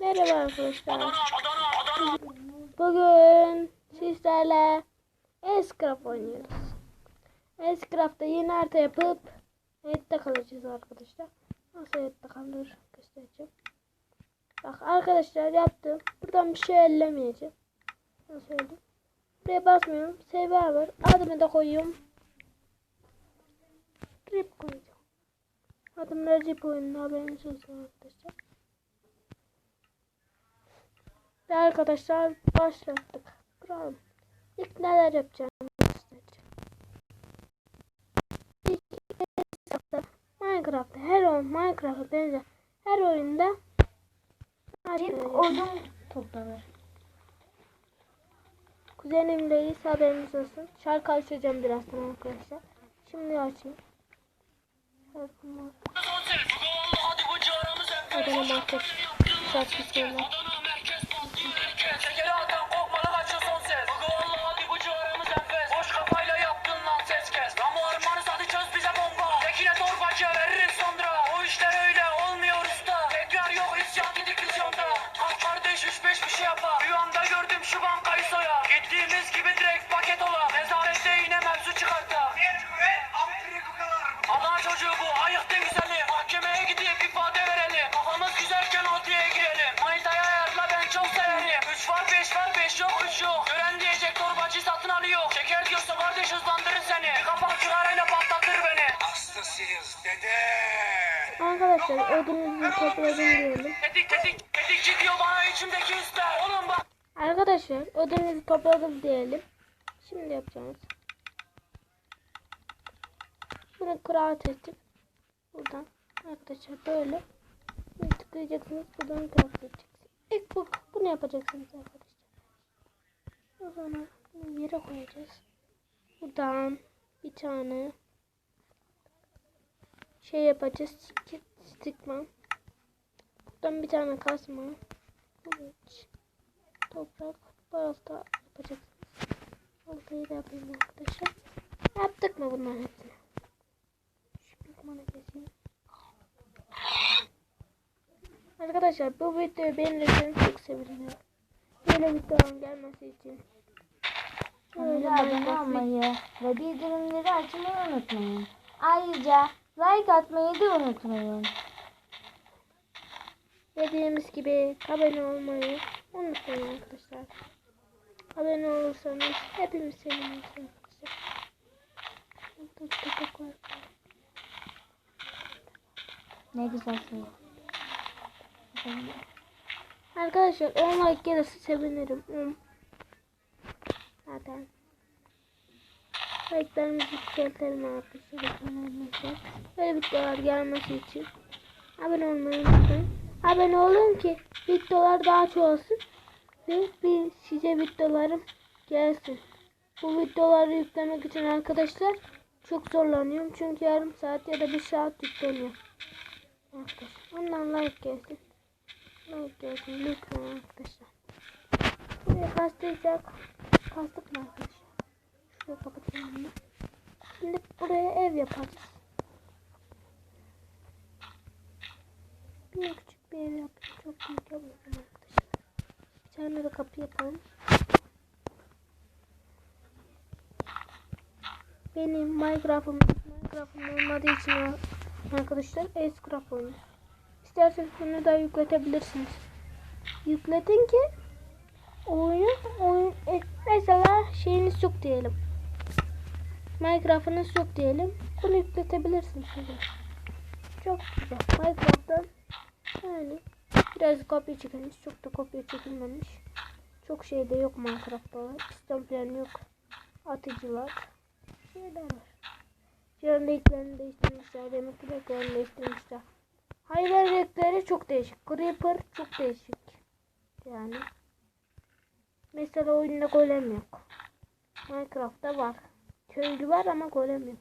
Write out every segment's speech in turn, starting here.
Merhaba arkadaşlar. Bugün sizlerle Escraft oynuyoruz. Escraft'ta yeni harita yapıp hayatta kalacağız arkadaşlar. Nasıl hayatta kalır göstereceğim. Bak arkadaşlar yaptım. Buradan bir şey ellemeyeceğim. Nasıl oldu? Buraya basmıyorum. Save var. Adımı da koyuyorum. Rip koyacağım. Adım Recep oyunun haberiniz olsun arkadaşlar. Ve arkadaşlar başlattık. Kuralım. İlk neler yapacağım göstereceğim. İlk hesapta Minecraft'ta her oyun Minecraft'a benzer her oyunda İlk odun toplanır. Kuzenimleyiz haberiniz olsun. Şarkı açacağım birazdan arkadaşlar. Şimdi açayım. Şarkımı Adana Market şarkı söyle. Arkadaşlar ödünüzü topladım diyelim. Arkadaşlar ödünüzü topladım diyelim. Şimdi yapacağız. Bunu kıraat ettim. Buradan arkadaşlar böyle. Bir tıklayacaksınız. Buradan kıraat edeceksiniz. İlk bu, bunu yapacaksınız arkadaşlar. O zaman bunu yere koyacağız. Buradan bir tane şey yapacağız. Stick, stickman. Buradan bir tane kasma. Evet. Toprak. Balta yapacaksınız. Baltayı da yapayım arkadaşlar. Yaptık mı bunların hepsini? Şu pikmanı keseyim. Arkadaşlar bu videoyu beğenirseniz çok sevinirim. Böyle videoların gelmesi için. Abone olmayı ve bildirimleri açmayı unutmayın. Ayrıca like atmayı da unutmayın. Dediğimiz gibi abone olmayı unutmayın arkadaşlar. Abone olursanız hepimiz seviniriz arkadaşlar. Ne güzel şey. Arkadaşlar 10 like gelirse sevinirim. 10. Zaten. Like'larımızı yükseltelim. Arkadaşlar. Böyle videolar gelmesi için abone olmayı unutmayın. Abone olun ki videolar daha çoğalsın. Ve bir size videolarım gelsin. Bu videoları yüklemek için arkadaşlar çok zorlanıyorum. Çünkü yarım saat ya da bir saat yükleniyor. Arkadaşlar ondan like gelsin. Like gelsin lütfen arkadaşlar. Buraya kastıysak kastık mı arkadaşlar? Şuraya kapatalım. Şimdi buraya ev yaparız. Bir küçük bir ev yapayım. Çok büyük yapmayalım arkadaşlar. Bir tane de kapı yapalım. Benim Minecraft'ım Minecraft'ım olmadığı için arkadaşlar Escraft oynuyor. İsterseniz bunu da yükletebilirsiniz. Yükletin ki oyun oyun e, mesela şeyiniz yok diyelim. Minecraft'ınız yok diyelim. Bunu yükletebilirsiniz. Çok güzel. Minecraft'tan yani biraz kopya çekilmiş. Çok da kopya çekilmemiş. Çok şey de yok Minecraft'ta. Piston falan yok. Atıcılar. Şeyler var. Canlı renklerini değiştirmişler. Demek ki renklerini değiştirmişler. Hayvan renkleri çok değişik. Creeper çok değişik. Yani. Mesela oyunda golem yok. Minecraft'ta var. Köylü var ama golem yok.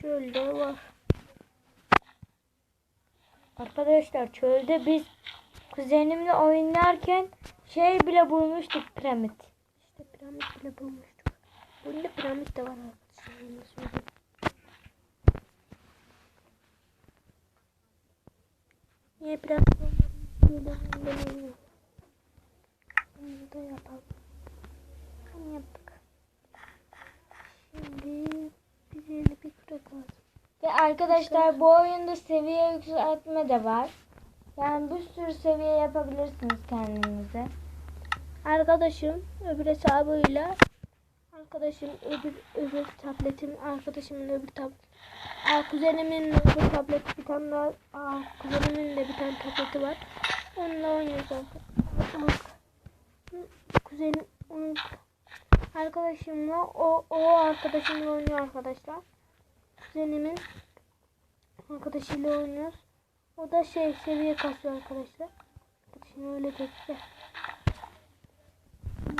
Çölde var. Arkadaşlar çölde biz kuzenimle oynarken şey bile bulmuştuk piramit. İşte piramit bile bulmuştuk. Bunda piramit de var arkadaşlar. Niye piramit olmadığını Bunu da yapalım. Bunu yaptık. Şimdi bize bir kürek lazım. Ve arkadaşlar bu oyunda seviye yükseltme de var. Yani bir sürü seviye yapabilirsiniz kendinize. Arkadaşım öbür hesabıyla arkadaşım öbür öbür tabletin arkadaşımın öbür tablet Aa, kuzenimin öbür tablet bir tane daha aa, kuzenimin de bir tane tableti var. Onunla oynuyoruz. Kuzenim onun arkadaşımla o o arkadaşımla oynuyor arkadaşlar. Kuzenimin arkadaşıyla oynuyoruz. O da şey seviye kasıyor arkadaşlar. Arkadaşım öyle dedi.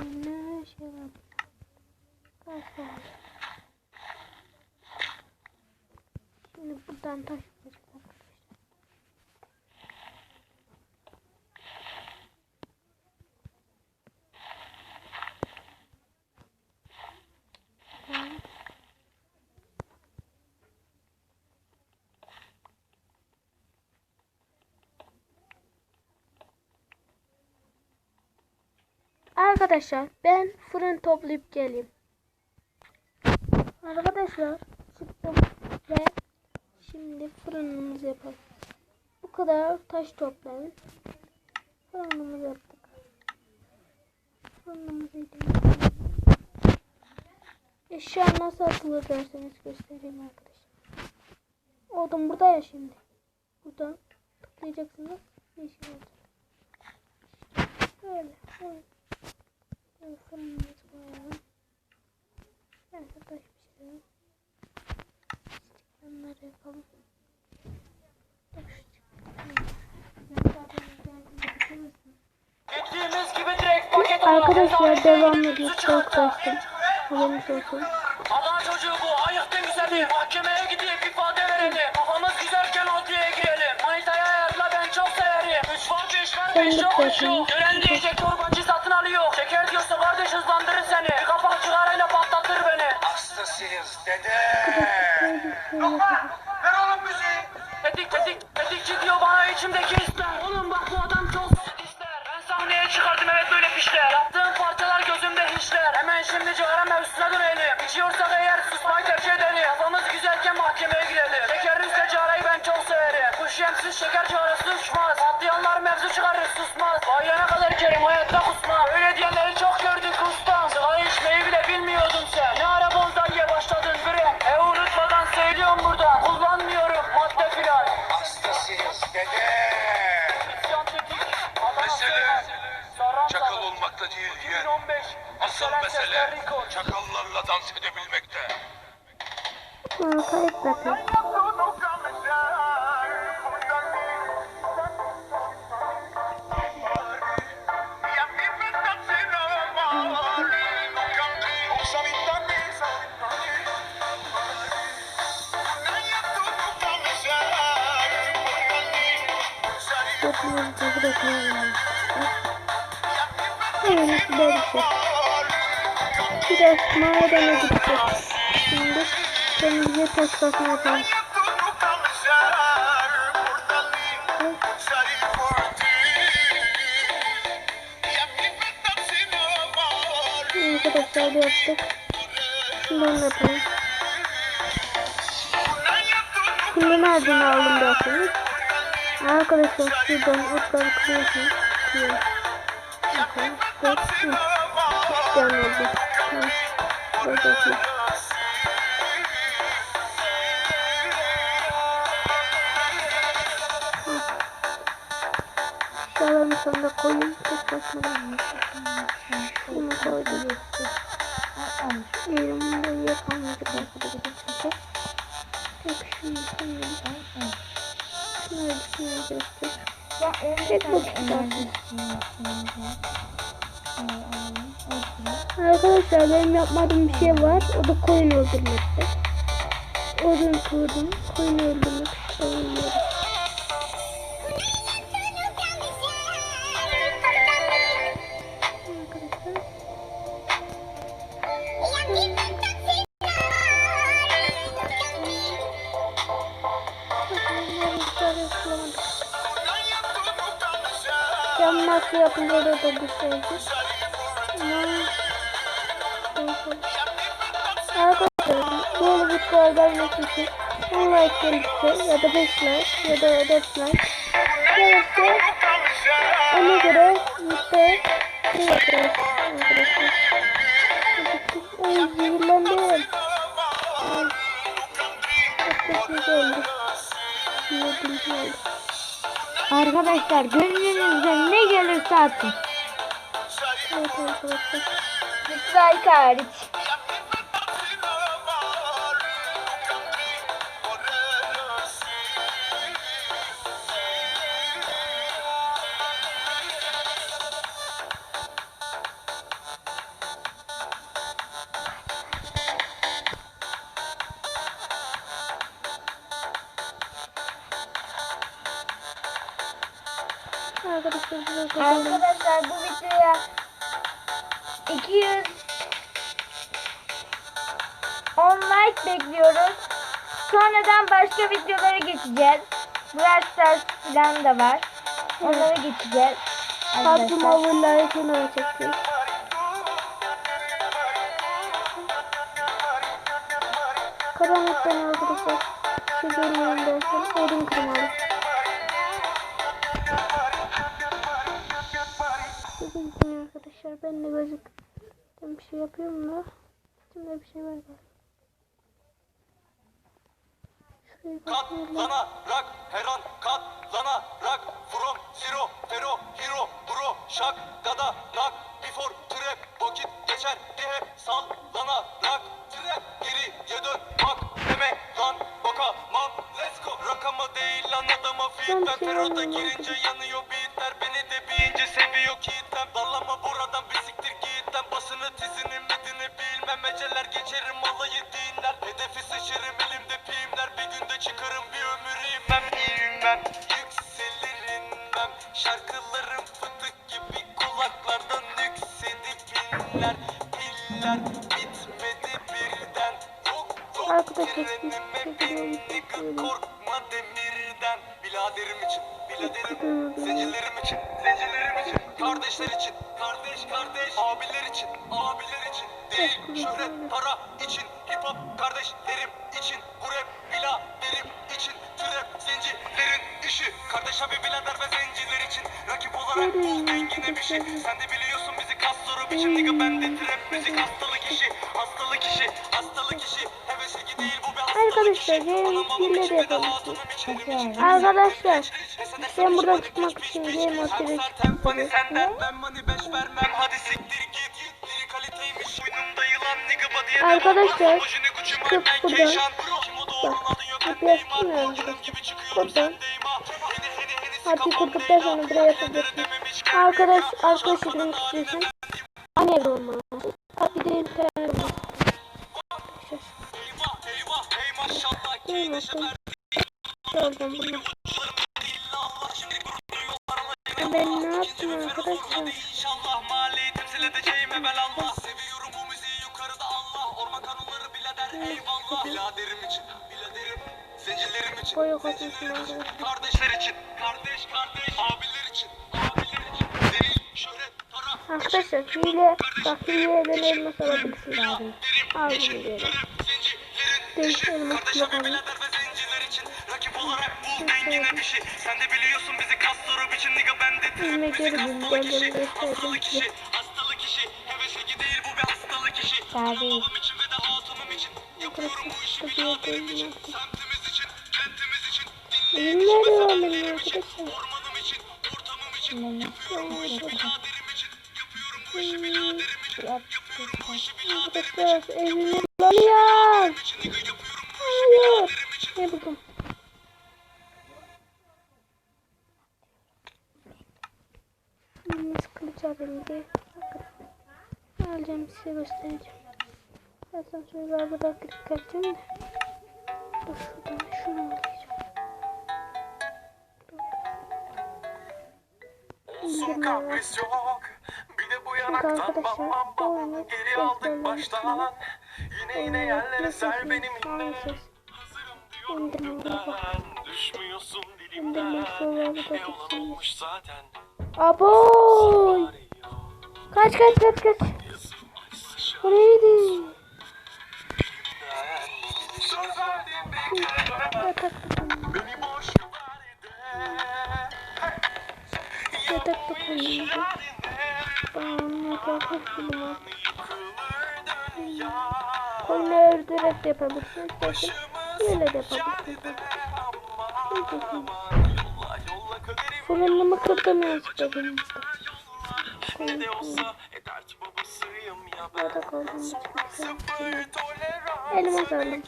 Ne şey var? Kaç var? Şimdi buradan taş yapacağız arkadaşlar. Tamam. Arkadaşlar ben fırın toplayıp geleyim. Arkadaşlar çıktım ve şimdi fırınımızı yapalım. Bu kadar taş toplayın. Fırınımızı yaptık. Fırınımızı yapalım. Eşya nasıl atılır derseniz göstereyim arkadaşlar. Odun burada ya şimdi. Buradan tıklayacaksınız. Yeşil olacak. Böyle. böyle. Fırınımızı koyalım. De taş. Gittiğimiz gibi direkt paket Arkadaşlar devam ediyor. Çok taştım. Haberiniz olsun. Adana çocuğu bu ayıktı güzeli Mahkemeye gidip ifade verelim Kafamız güzelken adliyeye girelim Manitaya ayarla ben çok severim Üç var beş var beş yok yok Gören diyecek torbacı hızlandırır seni. Bir kapak çıkarayla patlatır beni. Hastasıyız dede. Ver oğlum müziği. Tetik tetik tetikçi diyor bana içimdeki hisler. Oğlum bak bu adam çok ister Ben sahneye çıkardım evet böyle pişler. Yaptığım parçalar gözümde hiçler Hemen şimdi cigara mevzusuna dönelim. İçiyorsak eğer susmayı tercih edelim. Kafamız güzelken mahkemeye girelim Şekerin cigarayı ben çok severim. Kuş yemsiz şeker cigarası uçmaz. Patlayanlar mevzu çıkarır susmaz. Bayana kadar kerim hayatta mesele çakallarla dans edebilmekte. Kayıt bakın. Madene gideceğiz. Şimdi kendimize taş basma yapalım. Arkadaşlar yaptık. Şimdi onu yapalım. Şimdi nereden aldım derseniz. Arkadaşlar şuradan otları kırıyorsunuz. Kırıyorum. Bakın. Dört. Üç oldu. Tamam. Oldu. Şuralarını sonunda koyayım. Tek başına Bunu koydum. Yerim bunu yapamayacak arkadaşlar. Tek şunu koyayım. Şunları. Ya 11 Tek boş enerji Arkadaşlar benim yapmadığım bir şey var. O da koyun öldürmekte. Odun kurdum. Koyun öldürmek işte oynuyorum. Şöyle yapamadık. cam like gelirse ya da 5 like ya da 4 like gelirse ona göre işte şey yaparız arkadaşlar. Ay zehirlendim. Ay. Çok kötü oldu. Arkadaşlar gönlünüzden ne gelirse atın. Evet arkadaşlar. Dislike hariç. Arkadaşlar. Arkadaşlar bu videoya 200 10 like bekliyoruz. Sonradan başka videolara geçeceğiz. Brawl Stars falan da var. Onlara geçeceğiz. Arkadaşlar. Mobile'ları kenara çektik. Karanlıktan arkadaşlar. Şu görmeyin dersen elim kırmalı. Arkadaşlar. Ben de gözük. Ben bir şey yapıyorum da. Şimdi bir şey var galiba. Şurayı bakıyorum. Katlanarak her an katlanarak From zero fero hero bro şak gada nak before trap vakit geçer diye hep sallanarak Trap geriye dön bak deme lan bakamam Let's go Rakama değil lan adama feedback Feroda girince yanıyor beatler Beni de bir seviyor kitlem Dallama buradan bir siktir git. Lan Basını tizini midini bilmem. Eceler geçerim alayı dinler. Hedefi sıçırım elimde pimler. Bir günde çıkarım bir ömür inmem inmem Yükselir inmem Şarkılarım fıtık gibi kulaklardan yükseldi piller Piller bitmedi birden. Çekiyoruz. bindik korkma demirden. Biladerim için Zencilerim için zencilerim için Kardeşler için kardeş kardeş Abiler için abiler için Değil şöhret para için Hip hop kardeşlerim için Bu rap biladerim için Trap zencilerin işi Kardeş abi birader ve zenciler için Rakip olarak bul dengine bir şey. Sen de biliyorsun bizi kasları biçim Nigga bende trap müzik hastalık işi Hastalık işi hastalık işi. Hevesli değil bu bir hastalık işi. Anam babam için ve de hatunum için Arkadaşlar ben buradan çıkmak için game devam. Arkadaşlar, çıkıp buradan- Bak, adı yok, hep ben Neymar. yaptım ya Borcunum gibi çıkıyorum Buradan. kafam kurduktan sonra buraya yapabilirsin. Arkadaş arkadaş edinmek istiyorsan anne evde olmalı. Bir de internet olmalı. Eyvah, eyvah, ver. Gördüm bunu. Ben ne yaptım arkadaşlar? İnşallah mahalleyi temsil edeceğim evelallah Seviyorum bu müziği yukarıda Allah Orman kanunları birader eyvallah Biladerim için, biladerim Zencilerim için, Boya katılsın zencilerim için arkadaşlar. Kardeşler için, kardeş kardeş Abiler için, abiler için Değil, şöhret, para Arkadaşlar hile bak hileden elmas alabilirsiniz abi. Aldım hileyle. Zencilerin Değil dışı elmas bir şey Sen de biliyorsun bizi kasları biçim Nigga ben de trap Bilmek müzik yerim, hastalık işi geldim, Hastalık gösterdim işi, hastalık işi Hevesli değil bu bir hastalık işi Tabii. Babam için ve de hatunum için. Yapıyorum bu işi biraderim için Semtimiz için, kentimiz için Ürünler de alayım arkadaşlar. Ormanım için, ortamım için. Yapıyorum bu işi biraderim için Yapıyorum bu işi biraderim için Yapıyorum bu işi biraderim için Arkadaşlar evimi alıyor. için Nigga yapıyorum bu Hayır. Ne buldum? Alayım diye. Bakın. Alacağım size göstereceğim. Zaten şöyle burada klik edeceğim de. Dur şuradan şunu alacağım. De yanaktan arkadaşlar, bu oyunu Geri aldık baştan Yine yine yerlere ser benim Maalesef. Hazırım diyorum İndirme gönülden Düşmüyorsun dilimden soruları da E olan olmuş zaten Aboy. Kaç kaç kaç kaç. Bu neydi? Yatak Yatak takımı. Bana yatak takımı. Kolunu ördürerek de yapabilirsin. İstersen böyle de yapabilirsin. İstersen. Fırınımı kırdım istedim. Ne de olsa dert babasıyım ya ben. Sıfır tolerans Elime sardım.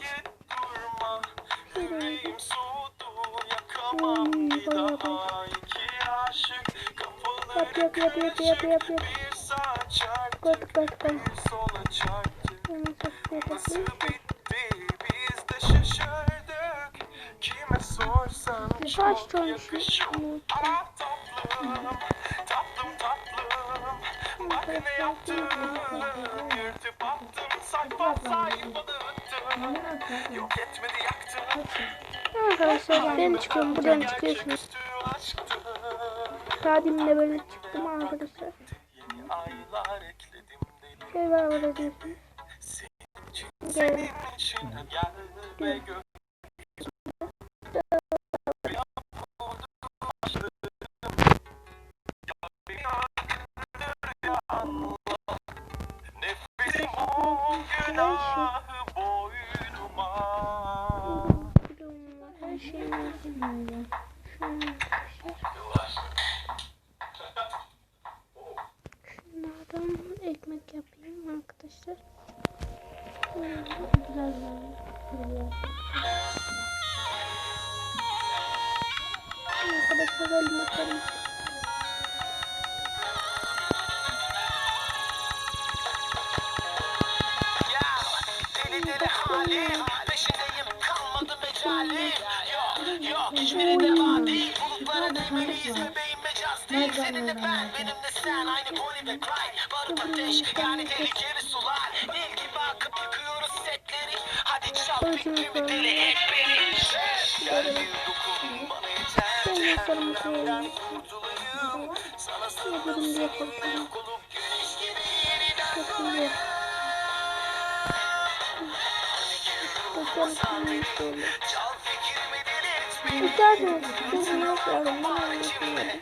Yüreğim soğudu yakamam bir daha. İki aşık Yap yap yap yap yap yap yap. çarptı Hemen çok Nasıl bitti? Biz de şaşırdık Saç tatlım tatlım Bak ne yaptım, yırtıp attım Sayfa sayfa dağıttım Yok etmedi yaktım Arkadaşlar ben çıkıyorum. Buradan çıkıyorsunuz. Tadimle böyle çıktım arkadaşlar. Yeni aylar ekledim deli Şey var burada diyorsunuz. Gel. Gel değil Seninle ben benimle sen aynı Bonnie ve Clyde Barut ateş yani tehlikeli sular Nil gibi akıp yıkıyoruz setleri Hadi çal fikrimi deli et beni Gel bir dokun bana yeter Cehennemden kurtulayım Sana korkuyorum. sarılayım Olup güneş gibi yeniden Çok iyi. Şöyle. Çal fikrimi deli et beni Bir tane bizim yok ya. Ben anlatmıyorum.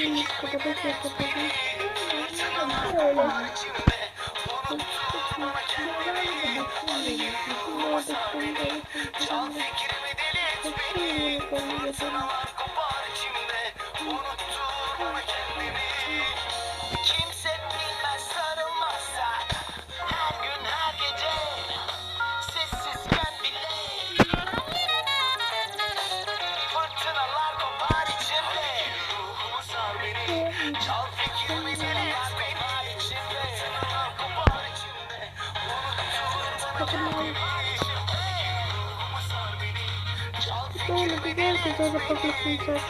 Şöyle. Fikrimi deli et beni Fırtınalar kopar içimde sar beni Çal Böyle güzel güzel yapabilirsiniz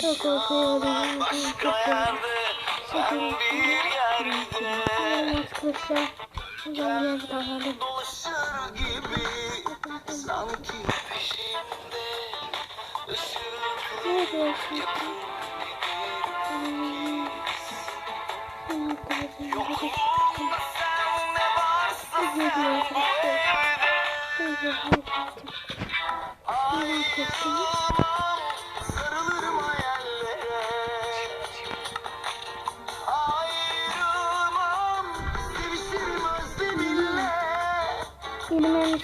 Çok okuyorum. Başka yerde ben bir yerde Arkadaşlar. Bakalım. Dolaşır gibi sanki peşimde diyorsun? Yokluğunda sen ne varsa sen bu evde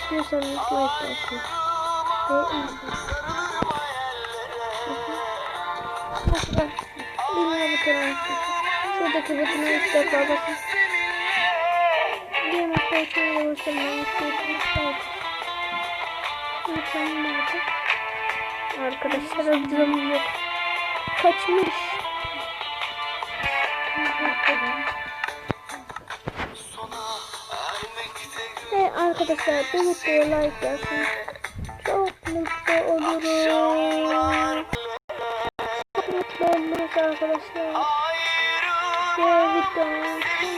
Hayallere Bak bak. Bilmem butonu açın. Şuradaki butona üç defa basın. Bir de basın. Ben istiyorum. Nerede? Arkadaşlar hızım yok. Kaçmış. Arkadaşlar bu videoya like gelsin. Çok mutlu olurum. Çok mutlu oluruz arkadaşlar. videonun sonunda